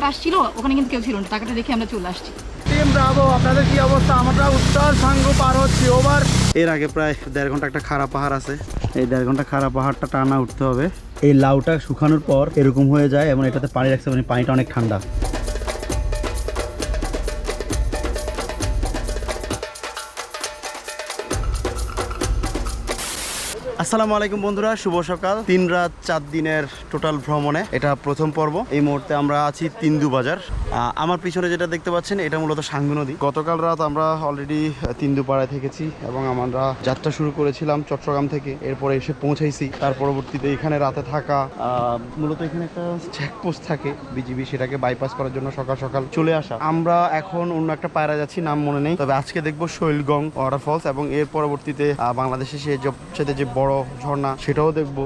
টাকাটা আসছিল ওখানে কিন্তু কেউ ছিল না টাকাটা দেখে আমরা চলে আসছি। আপনাদের কি অবস্থা? আমরা উত্তর সাঙ্গ পার হচ্ছি ওভার এর আগে প্রায় দেড় ঘণ্টা একটা খারাপ পাহাড় আছে। এই দেড় ঘণ্টা খারাপ পাহাড়টা টানা উঠতে হবে। এই লাউটা শুকানোর পর এরকম হয়ে যায় এবং এটাতে পানি রাখছে মানে পানিটা অনেক ঠান্ডা। আসসালামু আলাইকুম বন্ধুরা, শুভ সকাল। তিন রাত চার দিনের টোটাল ভ্রমণে। এটা প্রথম পর্ব। এই মুহূর্তে আমরা আছি তিন্দু বাজার। আমার পিছনে যেটা দেখতে পাচ্ছেন, এটা মূলত সাঙ্গু নদী। গতকাল রাত আমরা অলরেডি তিন্দু পাড়ায় থেকেছি এবং আমরা যাত্রা শুরু করেছিলাম চট্টগ্রাম থেকে। এরপরে এসে পৌঁছাইছি তার পরবর্তীতে এখানে রাতে থাকা মূলত এখানে একটা চেকপোস্ট থাকে বিজিবি, সেটাকে বাইপাস করার জন্য সকাল সকাল চলে আসা। আমরা এখন অন্য একটা পায়রা যাচ্ছি, নাম মনে নেই। তবে আজকে দেখব শৈলগং ওয়াটারফলস এবং এর পরবর্তীতে বাংলাদেশে সে সবচেয়ে যে বড় ঝর্ণা সেটাও দেখব।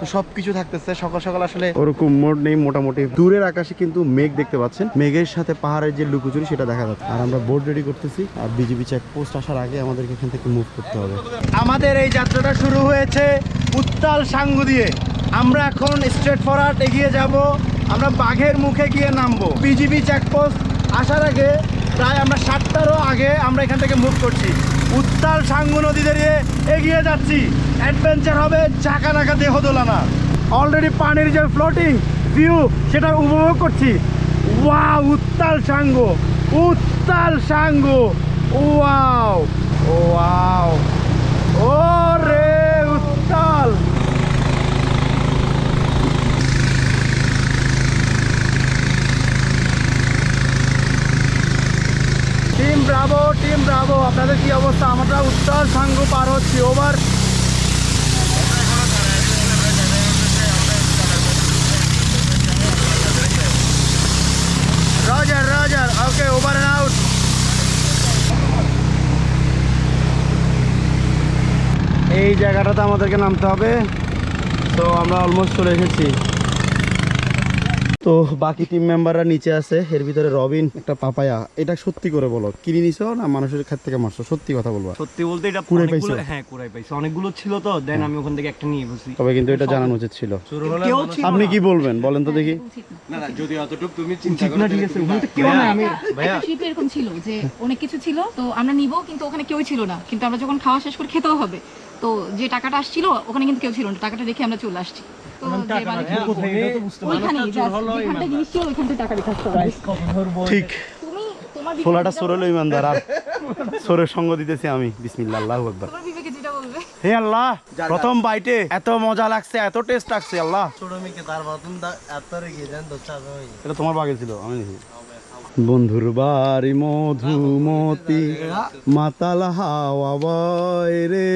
তো সবকিছু থাকতেছে সকাল সকাল আসলে ওরকম মোড নেই মোটামুটি। দূরের আকাশে কিন্তু মেঘ দেখতে পাচ্ছেন। মেঘের সাথে পাহাড়ের যে লুকোচুরি সেটা দেখা যাচ্ছে। আর আমরা বোর্ড রেডি করতেছি আর বিজিবি চেকপোস্ট আসার আগে আমাদেরকে এখান থেকে মুভ করতে হবে। আমাদের এই যাত্রাটা শুরু হয়েছে উত্তাল সাঙ্গু দিয়ে। আমরা এখন স্ট্রেট ফরওয়ার্ড এগিয়ে যাব। আমরা বাঘের মুখে গিয়ে নামবো। বিজিবি চেকপোস্ট আসার আগে প্রায় আমরা সাতটারও আগে আমরা এখান থেকে মুভ করছি। উত্তাল সাঙ্গু নদী দিয়ে এগিয়ে যাচ্ছি। অ্যাডভেঞ্চার হবে চাকা নাকা দেহ দোলানা অলরেডি পানির যে ফ্লোটিং ভিউ সেটা উপভোগ করছি। ওয়া উত্তাল সাঙ্গু উত্তাল সাঙ্গু। ওয়াও ওয়াও ও রে উত্তাল টিম ব্রাভো, টিম ব্রাভো, আপনাদের কি অবস্থা? আমরা উত্তর সাঙ্গ পার হচ্ছি, over. Roger Roger, okay, over and out এই জায়গাটাতে আমাদেরকে নামতে হবে। তো আমরা অলমোস্ট চলে এসেছি। তো বাকি টিম মেম্বাররা নিচে আছে এর ভিতরে রবিন একটা পাপায়া। এটা সত্যি করে বলো কিনে নিছো না মানুষের খাত থেকে মারছো? সত্যি কথা বলবা। সত্যি বলতে এটা কুড়াই পাইছো? হ্যাঁ কুড়াই পাইছে। অনেকগুলো ছিল তো দেন আমি ওখান থেকে একটা নিয়ে বসি। তবে কিন্তু এটা জানানো উচিত ছিল। আপনি কি বলবেন? বলেন তো দেখি। উচিত না। ঠিক না ঠিক আছে ওখানে কেউ নাই আমি একটা ট্রিপে এরকম ছিল যে অনেক কিছু ছিল তো আমরা নিব কিন্তু ওখানে কেউই ছিল না। কিন্তু আমরা যখন খাওয়া শেষ করে খেতেও হবে তো যে টাকাটা আসছিল ওখানে কিন্তু কেউ ছিল না। টাকাটা রেখে আমরা চলে আসছি। তো যে মালিক- ওইখানেই just যেখানটা জিনিস ছিল ওইখানটায় টাকা রেখে আসতে হবে। ঠিক। তোমার ফোলাটা সরল ইমানদার আর সরের সঙ্গ দিতেছি আমি। বিসমিল্লাহ আল্লাহ একবার তোমার বিবেকে যেটা বলবে। হে আল্লাহ প্রথম বাইটে এত মজা লাগছে এত টেস্ট লাগছে আল্লাহ। এটা তোমার বাগে ছিল আমি বন্ধুর বাড়ি মধুমতি মাতাল হাওয়া বয় রে।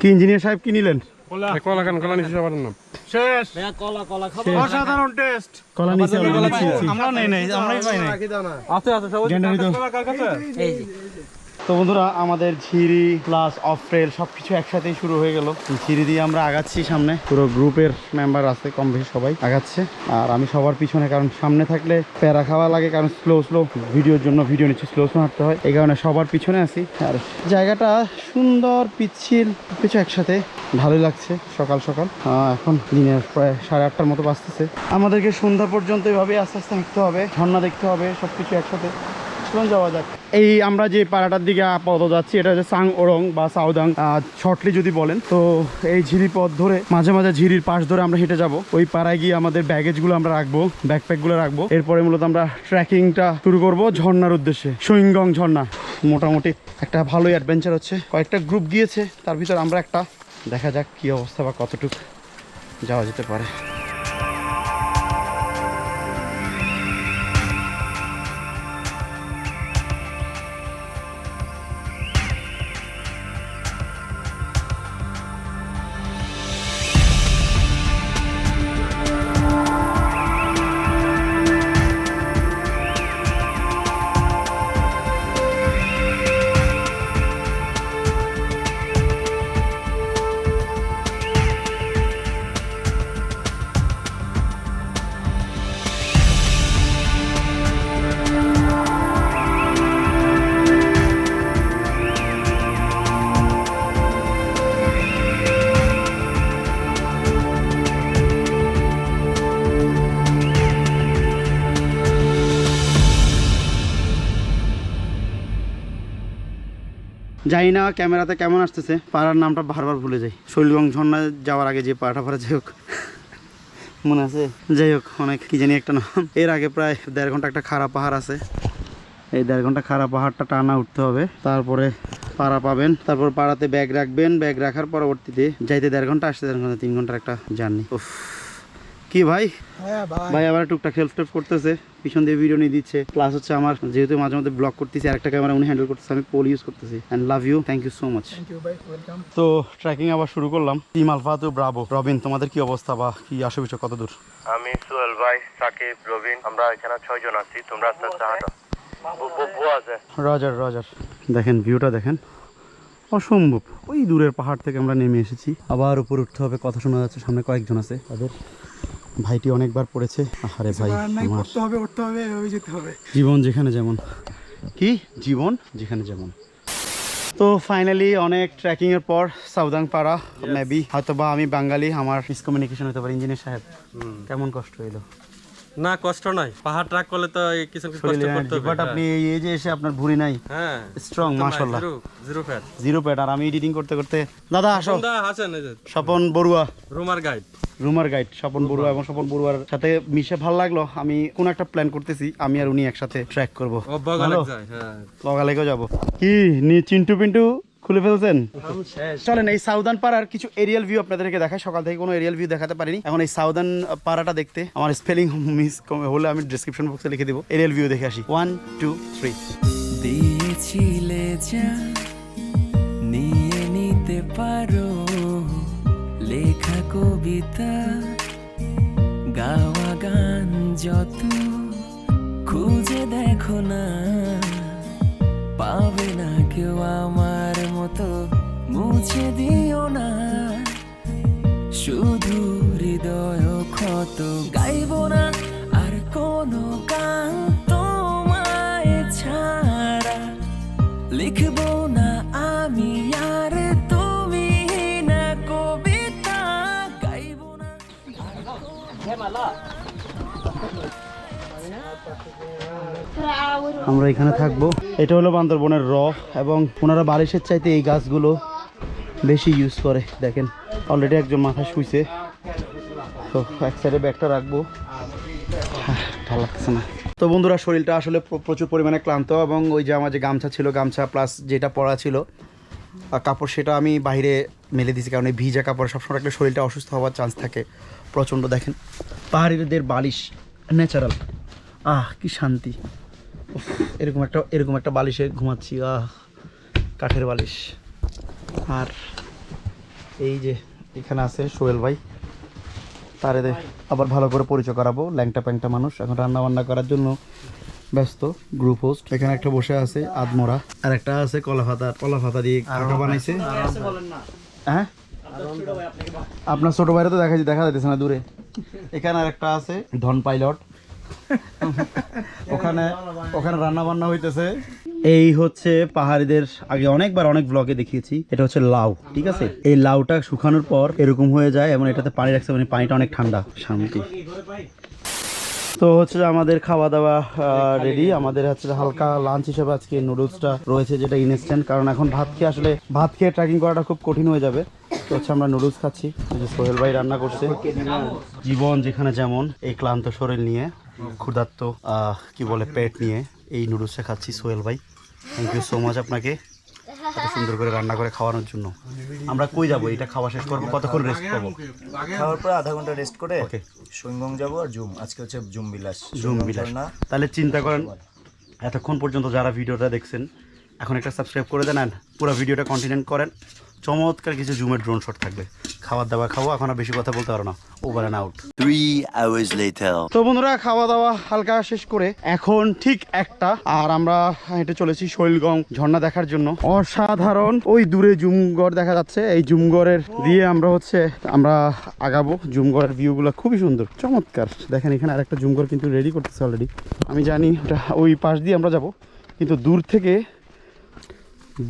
কি ইঞ্জিনিয়ার সাহেব কি নিলেন? কলা। খান কলা নিচে যাবার না অসাধারণ টেস্ট। কলা নিচে আমরা নেই নাই আমরাই পাই নাই। আছে আছে সবাই। কলা কার কাছে? তো বন্ধুরা, আমাদের ঝিরি প্লাস অফ ট্রেল সব কিছু একসাথেই শুরু হয়ে গেল। ঝিরি দিয়ে আমরা আগাচ্ছি সামনে। পুরো গ্রুপের মেম্বার আছে, কম বেশি সবাই আগাচ্ছে। আর আমি সবার পিছনে, কারণ সামনে থাকলে প্যারা খাওয়া লাগে, কারণ স্লো স্লো ভিডিওর জন্য ভিডিও নিচ্ছে স্লো স্লো হাঁটতে হয়। এই কারণে সবার পিছনে আছি। আর জায়গাটা সুন্দর, পিচ্ছিল কিছু একসাথে। ভালোই লাগছে সকাল সকাল। এখন দিনের প্রায় সাড়ে আটটার মতো বাজতেছে। আমাদেরকে সন্ধ্যা পর্যন্ত এভাবে আস্তে আস্তে হবে। ঝর্ণা দেখতে হবে সব কিছু একসাথে। চলুন যাওয়া যাক। এই আমরা যে পাড়াটার দিকে আপাতত যাচ্ছি, এটা হচ্ছে সাং ওরং বা সাউদাং শর্টলি যদি বলেন, তো এই ঝিরি পথ ধরে মাঝে মাঝে ঝিরির পাশ ধরে আমরা হেঁটে যাব। ওই পাড়ায় গিয়ে আমাদের ব্যাগেজগুলো আমরা রাখব ব্যাকপ্যাকগুলো রাখব। এরপরে মূলত আমরা ট্রেকিংটা শুরু করব ঝর্ণার উদ্দেশ্যে সুইংগং ঝর্ণা। মোটামুটি একটা ভালোই অ্যাডভেঞ্চার হচ্ছে। কয়েকটা গ্রুপ গিয়েছে, তার ভিতর আমরা একটা, দেখা যাক কি অবস্থা বা কতটুকু যাওয়া যেতে পারে। জানি না ক্যামেরাতে কেমন আসতেছে, পাড়ার নামটা বারবার ভুলে যাই। শৈলগঞ্জ ঝর্ণা যাওয়ার আগে যে পাড়াটা পাড়া, যাই হোক। মনে আছে? যাই হোক, অনেক কি জানি একটা নাম। এর আগে প্রায় দেড় ঘণ্টা একটা খারাপ পাহাড় আছে। এই দেড় ঘণ্টা খারাপ পাহাড়টা টানা উঠতে হবে। তারপরে পাড়া পাবেন। তারপর পাড়াতে ব্যাগ রাখবেন। ব্যাগ রাখার পরবর্তীতে যাইতে দেড় ঘণ্টা, আসতে দেড় ঘণ্টা, তিন ঘণ্টার একটা জার্নি। কি ভাই? ভাই। আবার টুকটাক হেল্প টেল্প করতেছে পিছন দিয়ে ভিডিও নিয়ে দিচ্ছে। প্লাস হচ্ছে আমার যেহেতু মাঝে মধ্যে ব্লগ করতেছি আরেকটা ক্যামেরা উনি হ্যান্ডেল করতেছে আমি পোল ইউজ করতেছি। And love you thank you so much তো ট্রেকিং আবার শুরু করলাম। টিম আলফা তো ব্রাভো রবিন তোমাদের কি অবস্থা বা কি আসো বিষয় কত দূর? আমি সোহেল ভাই সাকিব রবিন আমরা এখানে ছয়জন আছি তোমরা আস্তে আস্তে হাঁটো। রজার রজার দেখেন ভিউটা দেখেন। অসম্ভব। ওই দূরের পাহাড় থেকে আমরা নেমে এসেছি। আবার উপর উঠতে হবে কথা শোনা যাচ্ছে সামনে কয়েকজন আছে। তাদের ভাইটি অনেকবার পড়েছে। আরে ভাই আমার হবে উঠতে হবে ওই যেতে হবে। জীবন যেখানে যেমন। কি? জীবন যেখানে যেমন। তো ফাইনালি অনেক ট্র্যাকিং এর পর সাউদাং পাড়া মেবি হয়তো বা আমি বাঙালি আমার মিসকমিউনিকেশন হতে পারে ইঞ্জিনিয়ার সাহেব। কেমন কষ্ট হইল? না কষ্ট নাই। পাহাড় ট্রাক করলে তো কিছু কিছু কষ্ট করতে হবে। বাট আপনি এই এই যে এসে আপনার ভুঁড়ি নাই হ্যাঁ। স্ট্রং মাশাল্লাহ জিরো ফ্যাট জিরো প্যাড আর আমি এডিটিং করতে করতে দাদা আসো। দা আছেন এই যে। স্বপন বড়ুয়া। রুমার গাইড রুমার গাইড স্বপন বড়ুয়া এবং স্বপন বড়ুয়ার সাথে মিশে ভালো লাগল। আমি কোন একটা প্ল্যান করতেছি আমি আর উনি একসাথে ট্র্যাক করব। ও বগালে ভালো? যায় হ্যাঁ। লগালেগেও যাব। কি নি চিন্টু পিন্টু? খুলে ফেলছেন? চলেন এই সাউদার্ন পাড়ার কিছু এরিয়াল ভিউ আপনাদেরকে দেখায় সকাল থেকে কোনো এরিয়াল ভিউ দেখাতে পারিনি। এখন এই সাউদার্ন পাড়াটা দেখতে আমার স্পেলিং মিস হলে আমি ডিসক্রিপশন বক্সে লিখে দেবো। এরিয়াল ভিউ দেখে আসি। ওয়ান টু থ্রি দিয়েছিলে যা নিয়ে নিতে পারো। লেখা কবিতা গাওয়া গান যত খুঁজে দেখো না পাবে না কেউ আমার মতো মুছে দিও না। শুধু হৃদয় ক্ষত গাইব না। আমরা এখানে থাকব। এটা হলো বান্দরবনের র এবং ওনারা বালিশের চাইতে এই গাছগুলো বেশি ইউজ করে, দেখেন। অলরেডি একজন মাথা শুইছে। তো এক সাইডে ব্যাগটা রাখব। ভালো লাগছে না। তো বন্ধুরা, শরীরটা আসলে প্রচুর পরিমাণে ক্লান্ত এবং ওই যে আমার যে গামছা ছিল, গামছা প্লাস যেটা পরা ছিল কাপড় সেটা আমি বাইরে মেলে দিয়েছি কারণ এই ভিজা কাপড় সবসময় রাখলে শরীরটা অসুস্থ হওয়ার চান্স থাকে। প্রচণ্ড দেখেন। পাহাড়িদের বালিশ ন্যাচারাল আহ, কি শান্তি। এরকম একটা এরকম একটা বালিশে ঘুমাচ্ছি আহ কাঠের বালিশ। আর এই যে এখানে আছে সোহেল ভাই তারে দে- আবার ভালো করে পরিচয় করাবো ল্যাংটা প্যাংটা মানুষ। এখন রান্না বান্না করার জন্য ব্যস্ত গ্রুপ হোস্ট। এখানে একটা বসে আছে আদমরা আর একটা আছে কলা পাতা কলা পাতা দিয়ে কাকা বানাইছে। হ্যাঁ? আপনার ছোট বাইরে তো দেখা দেখা যাইতেছে না দূরে। এখানে আর একটা আছে ধন পাইলট ওখানে ওখানে রান্না বান্না হইতেছে। এই হচ্ছে পাহাড়িদের আগে অনেকবার অনেক ব্লগে দেখিয়েছি। এটা হচ্ছে লাউ, ঠিক আছে? এই লাউটা শুকানোর পর এরকম হয়ে যায় এবং এটাতে পানি রাখছে মানে পানিটা অনেক ঠান্ডা। শান্তি। তো হচ্ছে আমাদের খাওয়া দাওয়া রেডি আমাদের হচ্ছে হালকা লাঞ্চ হিসেবে আজকে নুডলসটা রয়েছে যেটা ইনস্ট্যান্ট কারণ এখন ভাত খেয়ে আসলে ভাত খেয়ে ট্রেকিং করাটা খুব কঠিন হয়ে যাবে। তো হচ্ছে আমরা নুডলস খাচ্ছি। যে সোহেল ভাই রান্না করছে। জীবন যেখানে যেমন এই ক্লান্ত শরীর নিয়ে ক্ষুধার্ত কি বলে পেট নিয়ে এই নুডলসটা খাচ্ছি সোহেল ভাই। থ্যাংক ইউ সো মাচ আপনাকে। এত সুন্দর করে রান্না করে খাওয়ানোর জন্য। আমরা কই যাব? এটা খাওয়া শেষ করব? কতক্ষণ রেস্ট করব খাওয়ার পর আধা ঘণ্টা রেস্ট করে সৈঙ্গং যাব আর জুম আজকে হচ্ছে জুম বিলাস। জুম বিলাস। না তাহলে চিন্তা করেন এতক্ষণ পর্যন্ত যারা ভিডিওটা দেখছেন এখন একটা সাবস্ক্রাইব করে দেন আর পুরো ভিডিওটা কন্টিনিউ করেন। চমৎকার কিছু জুমের ড্রোন শট থাকবে। খাবার দাবার খাব এখন আর বেশি কথা বলতে পারো না। Over and out Three hours later. তো বন্ধুরা খাওয়া দাওয়া হালকা শেষ করে এখন ঠিক একটা। আর আমরা হেঁটে চলেছি শৈলগং ঝর্ণা দেখার জন্য। অসাধারণ ওই দূরে জুমগড় দেখা যাচ্ছে। এই জুমগড়ের দিয়ে আমরা হচ্ছে আমরা আগাবো। জুমগড়ের ভিউগুলো খুবই সুন্দর চমৎকার। দেখেন এখানে আরেকটা জুমগড় কিন্তু রেডি করতেছে অলরেডি আমি জানি ওটা ওই পাশ দিয়ে আমরা যাব কিন্তু দূর থেকে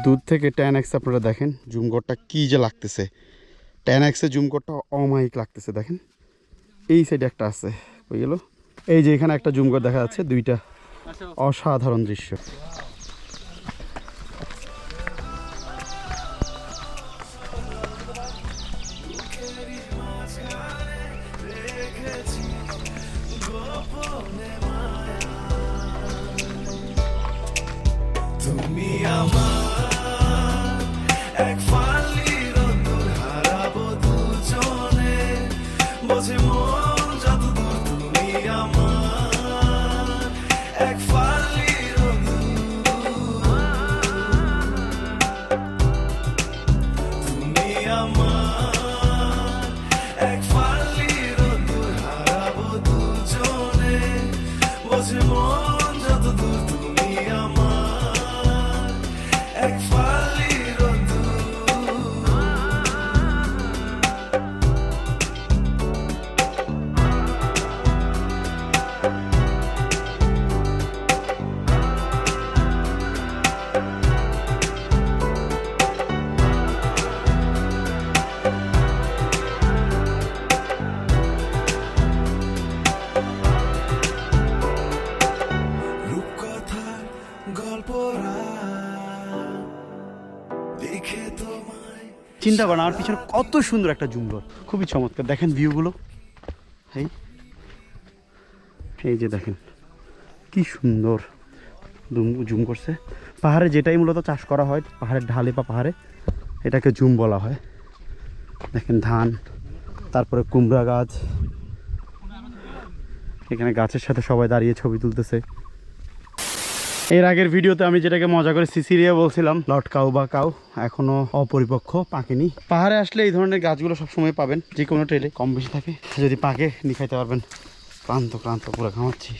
দূর থেকে টেন এক্স আপনারা দেখেন জুম ঘরটা কী যে লাগতেছে। টেন এক্সে ঘরটা অমায়িক লাগতেছে, দেখেন। এই সাইডে একটা আছে ওই গেল। এই যে এখানে একটা জুম ঘর দেখা যাচ্ছে, দুইটা অসাধারণ দৃশ্য। চিন্তা করেন আমার পিছনে কত সুন্দর একটা জুম ঘর খুবই চমৎকার। দেখেন ভিউগুলো এই এই যে দেখেন, কি সুন্দর জুম- জুম করছে। পাহাড়ে যেটাই মূলত চাষ করা হয়, পাহাড়ের ঢালে বা পাহাড়ে, এটাকে জুম বলা হয়। দেখেন ধান, তারপরে কুমড়া গাছ। এখানে গাছের সাথে সবাই দাঁড়িয়ে ছবি তুলতেছে। এর আগের ভিডিওতে আমি যেটাকে মজা করে সিসিরিয়া বলছিলাম, লট কাউ বা কাউ, এখনও অপরিপক্ষ পাকেনি। পাহাড়ে আসলে এই ধরনের গাছগুলো সবসময় পাবেন, যে কোনো ট্রেলে কম বেশি থাকে। যদি পাকে নি খাইতে পারবেন। ক্লান্ত ক্লান্ত, পুরো ঘামাচ্ছি।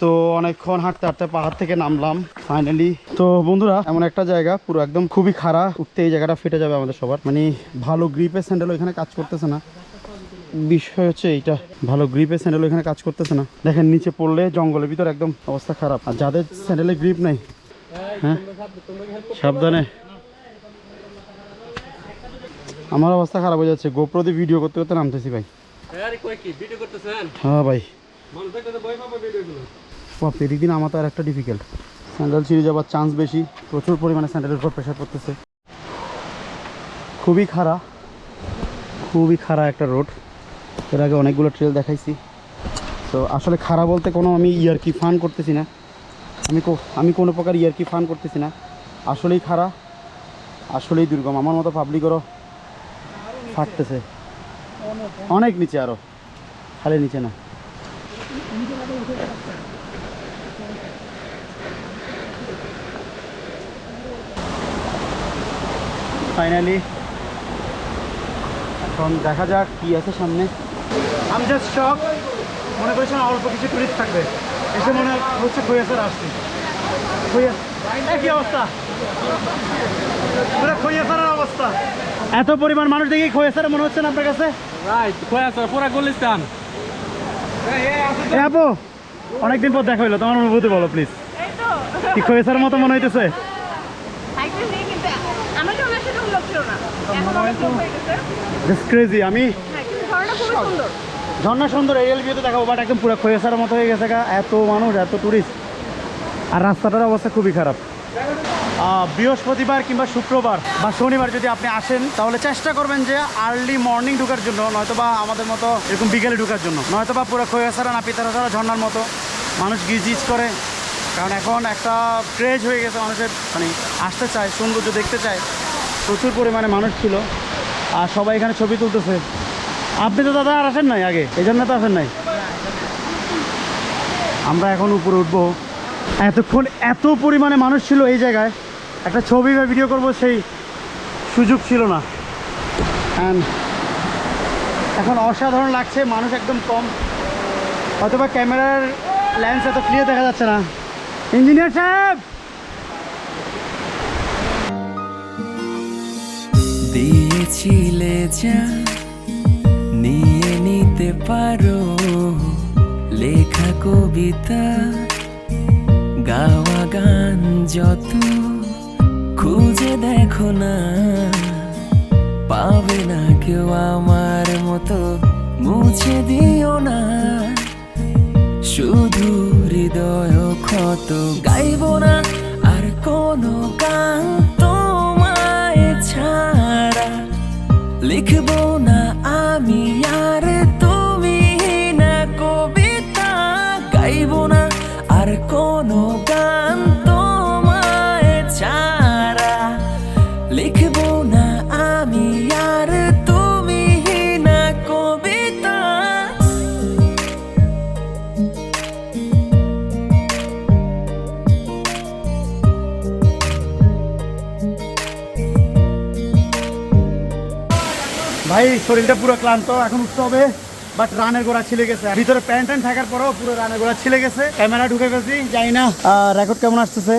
তো অনেকক্ষণ হাঁটতে হাঁটতে পাহাড় থেকে নামলাম ফাইনালি তো বন্ধুরা, এমন একটা জায়গা, পুরো একদম খুবই খারাপ উঠতে এই জায়গাটা ফেটে যাবে আমাদের সবার। মানে ভালো গ্রিপের স্যান্ডেল ওইখানে কাজ করতেছে না। বিষয় হচ্ছে এইটা। ভালো গ্রিপের স্যান্ডেল এখানে কাজ করতেছে না। দেখেন নিচে পড়লে জঙ্গলের ভিতর একদম অবস্থা খারাপ। আর যাদের স্যান্ডেলে গ্রিপ নাই হ্যাঁ? সাবধানে। আমার অবস্থা খারাপ হয়ে যাচ্ছে। গোপ্রো দিয়ে ভিডিও করতে করতে নামতেছি ভাই। হ্যাঁ ভাই। মানুষ দেখতে তো ভয় পাবে ভিডিওগুলো বাপ এদিক দিন আমার তো আর একটা ডিফিকাল্ট স্যান্ডেল ছিঁড়ে যাওয়ার চান্স বেশি। প্রচুর পরিমাণে স্যান্ডেলের উপর প্রেশার পড়তেছে। খুবই খারাপ খুবই খারাপ একটা রোড এর আগে অনেকগুলো ট্রেল দেখাইছি। তো আসলে খারাপ বলতে কোনো আমি ইয়ারকি ফান করতেছি না। আমি আমি কোনো প্রকার ইয়ারকি ফান করতেছি না। আসলেই খারাপ আসলেই দুর্গম। আমার মতো পাবলিকেরও ফাটতেছে। অনেক নিচে আরও খালি নিচে না। ফাইনালি এখন দেখা যাক কি আছে সামনে। আমি জাস্ট শখ মনে করেছিলাম অল্প কিছু টুরিস্ট থাকবে। এসে মনে হচ্ছে খৈয়াসার আসছে। একই অবস্থা। পুরো খৈয়াসারের অবস্থা। এত পরিমাণ মানুষ দেখি খৈয়াসারে মনে হচ্ছে না আপনার কাছে? রাইট আছো পুরা গুলিস্তান। আপু অনেকদিন পর দেখা হইল তোমার অনুভূতি বলো প্লিজ কি খৈয়াসার মতো মনে হইতেছে? হয়ে আমি হ্যাঁ ঝর্ণা সুন্দর এরিয়াল ভিউতে দেখাবো বাট একদম পুরো খৈয়াসার মতো হয়ে গেছে এত মানুষ, এত টুরিস্ট আর রাস্তাটার অবস্থা খুবই খারাপ। বৃহস্পতিবার কিংবা শুক্রবার বা শনিবার যদি আপনি আসেন, তাহলে চেষ্টা করবেন যে আর্লি মর্নিং ঢোকার জন্য নয়তো বা আমাদের মতো এরকম বিকেলে ঢুকার জন্য। নয়তো বা পুরো খৈয়াসারা না পিতারাসারা ঝর্ণার মতো, মানুষ গিজ করে। কারণ এখন একটা ক্রেজ হয়ে গেছে মানুষের মানে আসতে চায়, সৌন্দর্য দেখতে চায়। প্রচুর পরিমাণে মানুষ ছিল। আর সবাই এখানে ছবি তুলতেছে। আপনি তো দাদা আর আসেন নাই আগে, এই জন্য তো আসেন নাই। আমরা এখন উপরে উঠবো। এতক্ষণ এত পরিমাণে মানুষ ছিল এই জায়গায়। একটা ছবি বা ভিডিও করব, সেই সুযোগ ছিল না। এখন অসাধারণ লাগছে, মানুষ একদম কম। হয়তোবা ক্যামেরার লেন্স এত ক্লিয়ার দেখা যাচ্ছে না। ইঞ্জিনিয়ার সাহেব! দিয়েছিলে যা নিয়ে নিতে পারো। লেখা কবিতা, গাওয়া গান যত খুঁজে দেখো না, পাবে না কেউ আমার মতো, মুছে দিও না। শুধু হৃদয় ক্ষত, গাইব না। শরীরটা পুরো ক্লান্ত, এখন উঠতে হবে। বাট রানের গোড়া ছিলে গেছে। ভিতরে প্যান্ট ট্যান্ট থাকার পরেও পুরো রানের গোড়া ছিলে গেছে। ক্যামেরা ঢুকে গেছি যাই না রেকর্ড কেমন আসতেছে।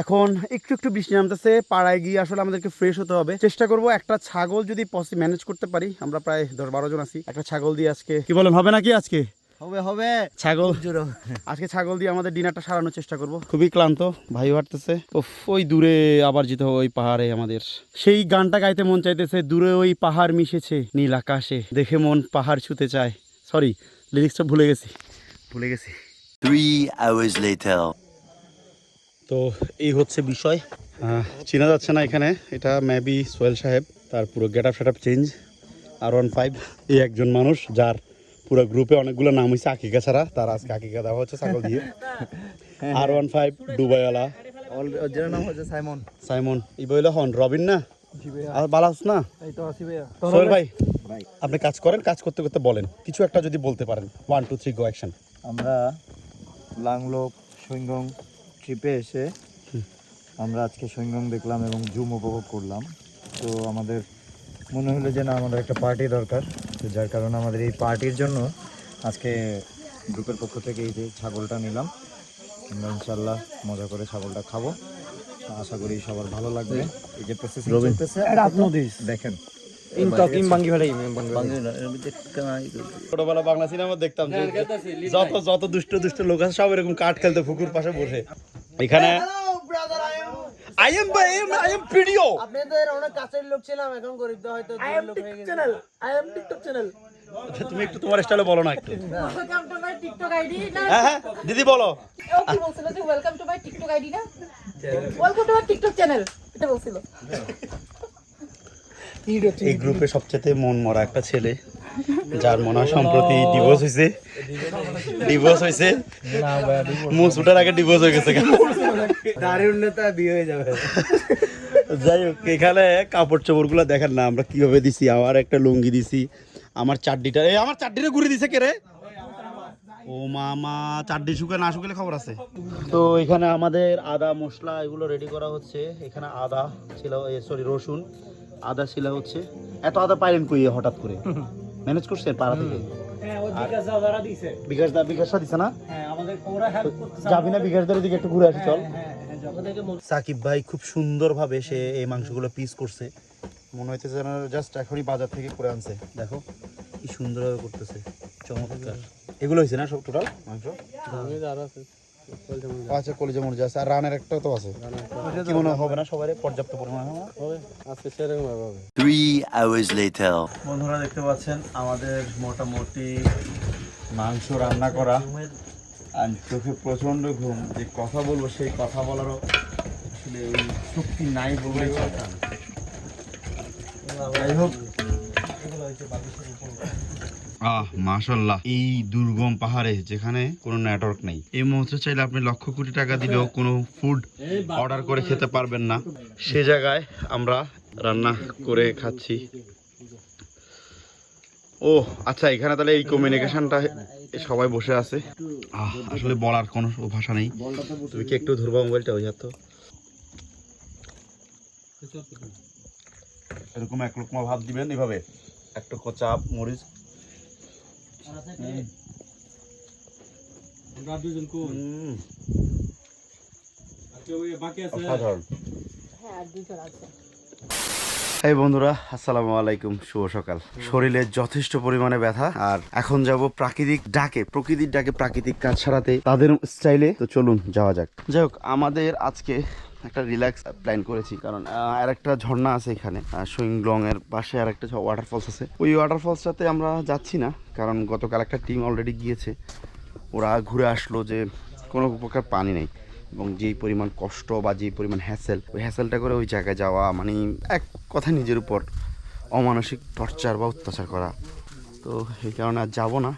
এখন একটু একটু বৃষ্টি নামতেছে, পাড়ায় গিয়ে আসলে আমাদেরকে ফ্রেশ হতে হবে। চেষ্টা করব একটা ছাগল যদি পসি ম্যানেজ করতে পারি। আমরা প্রায় দশ বারো জন আছি। একটা ছাগল দিয়ে আজকে কি বলেন, হবে নাকি আজকে? হবে হবে। ছাগল। আজকে ছাগল দিয়ে আমাদের ডিনারটা সারানোর চেষ্টা করব। খুবই ক্লান্ত ভাই হাঁটতেছে। উফ, ওই দূরে আবার যেতে হবে ওই পাহাড়ে আমাদের। সেই গানটা গাইতে মন চাইতেছে দূরে ওই পাহাড় মিশেছে নীল আকাশে। দেখে মন পাহাড় ছুতে চায়। সরি লিরিক্সটা ভুলে গেছি। ভুলে গেছি। Three hours later. তো এই হচ্ছে বিষয়। চেনা যাচ্ছে না এখানে। এটা মেবি সোহেল সাহেব তার পুরো get up set up change আর ওয়ান ফাইভ এই একজন মানুষ যার পুরো গ্রুপে অনেকগুলো নাম হয়েছে আকিকা ছাড়া। তার আজকে আকিকা দেওয়া হচ্ছে ছাগল দিয়ে। আর ওয়ান ফাইভ দুবাইওয়ালা। নাম হচ্ছে সাইমন। সাইমন। এই বইলে হন রবিন না? আর বালাস না? সোহেল ভাই আপনি কাজ করেন কাজ করতে করতে বলেন। কিছু একটা যদি বলতে পারেন। One two three go action আমরা লাংলোক সৈঙ্গং ট্রিপে এসে আমরা আজকে সৈঙ্গং দেখলাম এবং জুম উপভোগ করলাম। তো আমাদের মনে হলো যে না আমাদের একটা পার্টি দরকার। তো যার কারণে আমাদের এই পার্টির জন্য আজকে গ্রুপের পক্ষ থেকে এই যে ছাগলটা নিলাম। আমরা ইনশাল্লাহ মজা করে ছাগলটা খাব। আশা করি সবার ভালো লাগবে। এই যে প্রসেসিং চলতেছে। দেখেন। ছোটবেলা বাংলা সিনেমা দেখতাম যত যত দুষ্ট দুষ্ট লোক আছে সব এরকম কাঠ খেলতে পুকুর পাশে বসে। এখানে I am I am video আপনাদের অনেক কাছের লোক ছিলাম এখন গরিব হয়তো I am TikTok channel I am TikTok channel. তুমি একটু তোমার স্টাইলে বলো না একটু। Welcome to my TikTok ID না? হ্যাঁ হ্যাঁ দিদি বলো। ও কি বলছিল যে welcome to my TikTok ID না? Welcome to my TikTok channel এটা বলছিল। এই গ্রুপে সবচেয়ে মন মরা একটা ছেলে যার মনে হয় সম্প্রতি ডিভোর্স হয়েছে ডিভোর্স হয়েছে মুস উঠার আগে ডিভোর্স হয়ে গেছে। বিয়ে হয়ে যাবে। যাই হোক এখানে কাপড় চোপড়গুলো দেখেন না আমরা কীভাবে দিছি? আমার একটা লুঙ্গি দিছি আমার চাড্ডিটা এই আমার চাড্ডিটা ঘুরে দিছে কে রে? ও মামা চাড্ডি শুকে না শুকলে খবর আছে। তো এখানে আমাদের আদা মশলা এগুলো রেডি করা হচ্ছে। এখানে আদা ছিল সরি রসুন। আদা ছিল হচ্ছে এত আদা পাইলেন কই হঠাৎ করে? ম্যানেজ করছেন পাড়া থেকে? বিকাশ দা বিকাশটা দিছে। না? যাবি না দিকে একটু ঘুরে আসি চল। সাকিব ভাই খুব সুন্দরভাবে সে এই মাংসগুলো পিস করছে। মনে হইতেছে যেন জাস্ট এখনই বাজার থেকে করে আনছে। দেখো কি সুন্দরভাবে করতেছে। চমৎকার। এগুলো হয়েছে না সব টোটাল মাংস? আচ্ছা কলিজা মরিচা আছে। আর রানের একটা তো আছে। কি মনে হবে না সবাই পর্যাপ্ত পরিমাণ হবে। Three hours later. বন্ধুরা দেখতে পাচ্ছেন আমাদের মোটামুটি মাংস রান্না করা। আর চোখে প্রচণ্ড ঘুম, যে কথা বলব সেই কথা বলারও আসলে ওই শক্তি নাই বললেই। যাই হোক। আহ মাশাল্লাহ এই দুর্গম পাহাড়ে যেখানে কোনো নেটওয়ার্ক নেই, এই মুহূর্তে চাইলে আপনি লক্ষ কোটি টাকা দিলেও কোনো ফুড অর্ডার করে খেতে পারবেন না। সে জায়গায় আমরা রান্না করে খাচ্ছি। ও আচ্ছা এখানে তাহলে এই কমিউনিকেশনটা সবাই বসে আছে। আসলে বলার কোনো ভাষা নেই। তুমি কি একটু ধরবা মোবাইলটা ওই হাত এরকম এক রকম ভাব দিবেন এইভাবে একটা চাপ মরিচ। উম, অসাধারণ। এই বন্ধুরা, আসসালামু আলাইকুম, শুভ সকাল। শরীরে যথেষ্ট পরিমাণে ব্যথা, আর এখন যাব প্রাকৃতিক ডাকে, প্রকৃতির ডাকে প্রাকৃতিক কাজ ছাড়াতে তাদের স্টাইলে। তো চলুন, যাওয়া যাক। যাই হোক, আমাদের আজকে একটা রিল্যাক্স প্ল্যান করেছি, কারণ আর একটা ঝর্ণা আছে এখানে সুইংলং এর পাশে আর একটা ওয়াটারফলস আছে। ওই ওয়াটারফলসটাতে আমরা যাচ্ছি না, কারণ গতকাল একটা টিম অলরেডি গিয়েছে। ওরা ঘুরে আসলো যে কোনো প্রকার পানি নেই। এবং যেই পরিমাণ কষ্ট বা যেই পরিমাণ হ্যাসেল ওই হ্যাসেলটা করে ওই জায়গায় যাওয়া মানে এক কথা নিজের উপর অমানসিক টর্চার বা অত্যাচার করা। তো এই কারণে আর যাব না।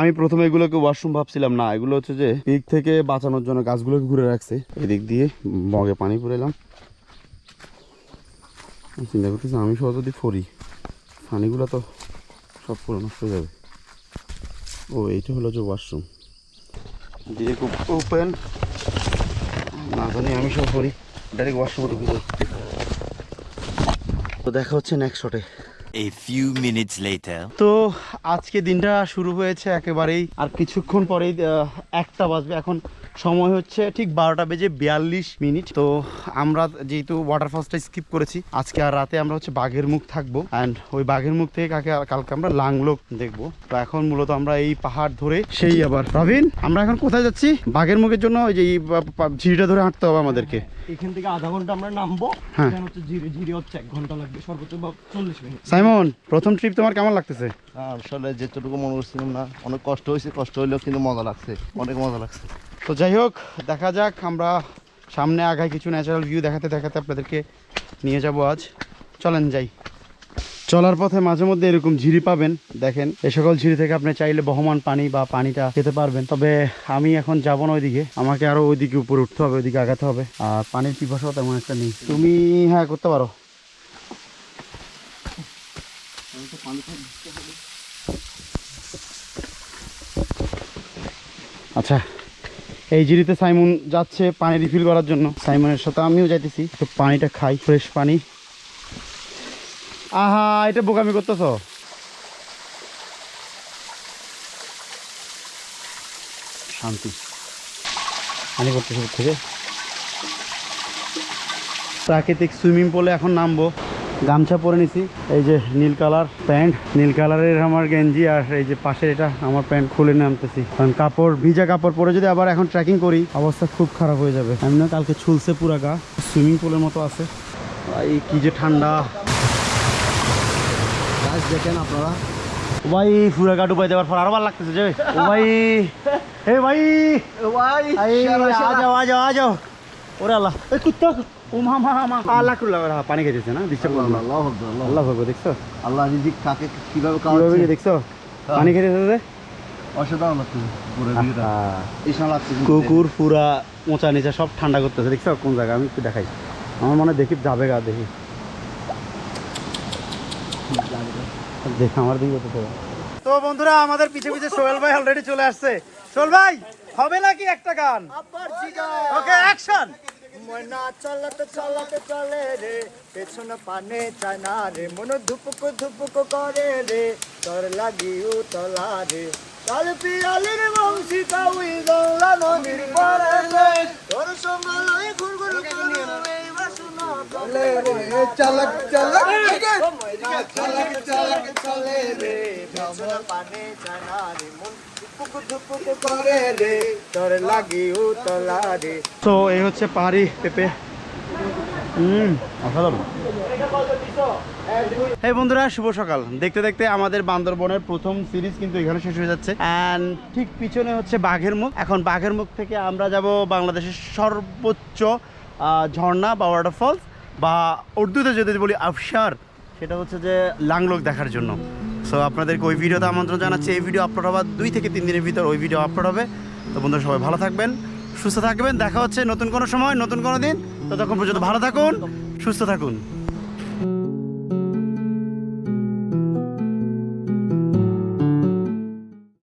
আমি প্রথমে এগুলোকে ওয়াশরুম ভাবছিলাম, না, এগুলো হচ্ছে যে পিক থেকে বাঁচানোর জন্য গাছগুলোকে ঘুরে রাখছে। এদিক দিয়ে মগে পানি পুরে এলাম আমি চিন্তা করতেছি, আমি সহ যদি ফরি, পানিগুলো তো সব পুরো নষ্ট যাবে। ও, এইটা হলো যে ওয়াশরুম দিয়ে খুব ওপেন না জানি আমি সব করি ডাইরেক্ট ওয়াশরুমে ঢুকে যাই তো দেখা হচ্ছে নেক্সট শটে A few minutes later. তো আজকে দিনটা শুরু হয়েছে একেবারেই আর কিছুক্ষণ পরেই একটা বাজবে। এখন সময় হচ্ছে ঠিক বারোটা বেজে বিয়াল্লিশ মিনিট। তো আমরা যেহেতু ওয়াটারফলসটা স্কিপ করেছি আজকে আর রাতে আমরা হচ্ছে বাঘের মুখ থাকব। অ্যান্ড ওই বাঘের মুখ থেকে কাকে কালকে আমরা লাংলোক দেখব। তো এখন মূলত আমরা এই পাহাড় ধরে সেই আবার। রবিন আমরা এখন কোথায় যাচ্ছি? বাঘের মুখের জন্য ওই যে সিঁড়িটা ধরে হাঁটতে হবে আমাদেরকে। এখান থেকে আধা ঘণ্টা আমরা নামবো। হ্যাঁ। হচ্ছে জিরে হচ্ছে এক ঘণ্টা লাগবে সর্বোচ্চ চল্লিশ মিনিট। সাইমন প্রথম ট্রিপ তোমার কেমন লাগতেছে? আসলে যেটুকু মনে করছিলাম না অনেক কষ্ট হয়েছে কষ্ট হইলেও কিন্তু মজা লাগছে অনেক মজা লাগছে। তো যাই হোক, দেখা যাক, আমরা সামনে আগায় কিছু ন্যাচারাল ভিউ দেখাতে দেখাতে আপনাদেরকে নিয়ে যাব আজ। চলেন যাই। চলার পথে মাঝে মধ্যে এরকম ঝিরি পাবেন, দেখেন। এ সকল ঝিরি থেকে আপনি চাইলে বহমান পানি বা পানিটা খেতে পারবেন। তবে আমি এখন যাব না ওইদিকে, আমাকে আরও ওইদিকে উপরে উঠতে হবে, ওইদিকে আগাতে হবে। আর পানির পিপাসাও তেমন একটা নেই। তুমি হ্যাঁ করতে পারো। আচ্ছা। এই জিরিতে সাইমন যাচ্ছে পানি রিফিল করার জন্য। সাইমনের সাথে আমিও যাইতেছি তো পানিটা খাই ফ্রেশ পানি। আহা, এটা বোকামি করতেছ? শান্তি। পানি করতেছে থেকে প্রাকৃতিক সুইমিং পুলে এখন নামবো। গামছা পরে নিছি। এই যে নীল কালার প্যান্ট। নীল কালারের আমার গেঞ্জি আর এই যে পাশে এটা আমার প্যান্ট খুলে নামতেছি। কারণ কাপড় ভিজা কাপড় পরে যদি আবার এখন ট্রেকিং করি অবস্থা খুব খারাপ হয়ে যাবে। আমি না কালকে ছুলছে পুরা গা। সুইমিং পুলের মতো আছে। এই কি যে ঠান্ডা। গাছ দেখেন আপনারা। ভাই পুরা গা ডুবাই দেওয়ার পর আরও ভালো লাগতেছে যে। ভাই হে ভাই। ভাই আ যাও আ ওরে আল্লাহ। এই কুত্তা। ও মা মা মা আল্লাহ কুল্লা পানি খেতেছে না? আল্লাহ দেখছ? আল্লাহ যদি কাকে কীভাবে কীভাবে কি দেখছ? পানি খেতেছে অসাধারণ লাগছে কুকুর পুরা মোচা নিচা সব ঠান্ডা করতেছে। দেখছ কোন জায়গা আমি একটু দেখাই। আমার মনে দেখি যাবে গা দেখি। দেখ আমার দিকে তো তো বন্ধুরা আমাদের পিছে পিছে সোহেল ভাই অলরেডি চলে আসছে। সোহেল ভাই হবে নাকি একটা গান? ওকে অ্যাকশন ময়না চলাতে চলাতে চলে রে। পেছন পানে চায় না রে। মন ধুপুক ধুপুক করে রে। তোর লাগিও তলা রে। কাল পিয়ালির বংশী কাউই গঙ্গা নদীর পরে তোর সঙ্গে লই ঘুর ঘুর করে এই চলে রে। চালক চালক। ময়না চলক চলক চলে রে। পেছন পানে চায় না রে। মন তো এই হচ্ছে পাহাড়ি পেঁপে। হুম। অসাধারণ। এই বন্ধুরা শুভ সকাল। দেখতে দেখতে আমাদের বান্দরবনের প্রথম সিরিজ কিন্তু এখানে শেষ হয়ে যাচ্ছে। অ্যান্ড ঠিক পিছনে হচ্ছে বাঘের মুখ। এখন বাঘের মুখ থেকে আমরা যাব বাংলাদেশের সর্বোচ্চ ঝর্ণা বা ওয়াটারফলস বা উর্দুতে যদি বলি আফসার সেটা হচ্ছে যে লাংলোক দেখার জন্য। সো আপনাদেরকে ওই ভিডিওতে আমন্ত্রণ জানাচ্ছি। এই ভিডিও আপলোড হবার দুই থেকে তিন দিনের ভিতর ওই ভিডিও আপলোড হবে। তো বন্ধুরা, সবাই ভালো থাকবেন, সুস্থ থাকবেন। দেখা হচ্ছে নতুন কোনো সময়, নতুন কোনো দিন। ততক্ষণ পর্যন্ত ভালো থাকুন, সুস্থ থাকুন।